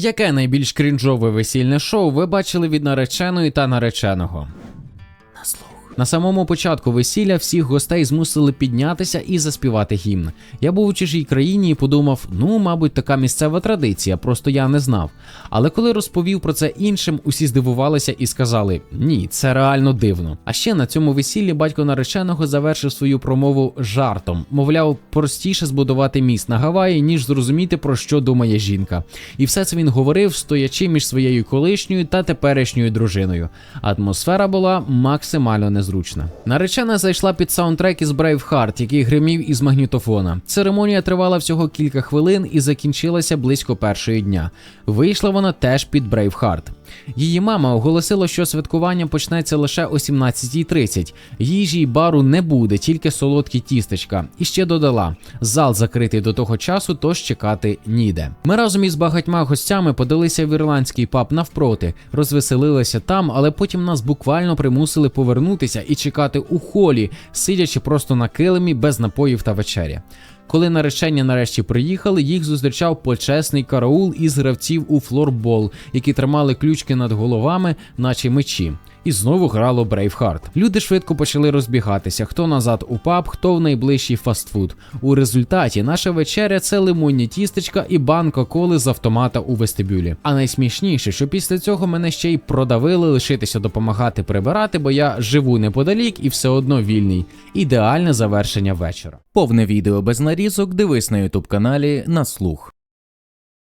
Яке найбільш крінжове весільне шоу ви бачили від нареченої та нареченого? На самому початку весілля всіх гостей змусили піднятися і заспівати гімн. Я був у чужій країні і подумав, ну, мабуть, така місцева традиція, просто я не знав. Але коли розповів про це іншим, усі здивувалися і сказали: ні, це реально дивно. А ще на цьому весіллі батько нареченого завершив свою промову жартом. Мовляв, простіше збудувати міст на Гаваї, ніж зрозуміти про що думає жінка. І все це він говорив, стоячи між своєю колишньою та теперішньою дружиною. Атмосфера була максимально незручна. Наречена зайшла під саундтрек із Braveheart, який гримів із магнітофона. Церемонія тривала всього кілька хвилин і закінчилася близько першої дня. Вийшла вона теж під Braveheart. Її мама оголосила, що святкування почнеться лише о 17.30. Їжі й бару не буде, тільки солодкі тістечка. І ще додала: зал закритий до того часу, тож чекати ніде. Ми разом із багатьма гостями подалися в ірландський паб навпроти, розвеселилися там, але потім нас буквально примусили повернутися і чекати у холі, сидячи просто на килимі без напоїв та вечері. Коли наречення нарешті приїхали, їх зустрічав почесний караул із гравців у флорбол, які тримали ключки над головами, наче мечі. І знову грало Брейвхарт. Люди швидко почали розбігатися: хто назад у паб, хто в найближчий фастфуд. У результаті наша вечеря це лимонні тістечка і банка коли з автомата у вестибюлі. А найсмішніше, що після цього мене ще й продавили лишитися допомагати прибирати, бо я живу неподалік і все одно вільний. Ідеальне завершення вечора. Повне відео без нарізок дивись на ютуб каналі на слух.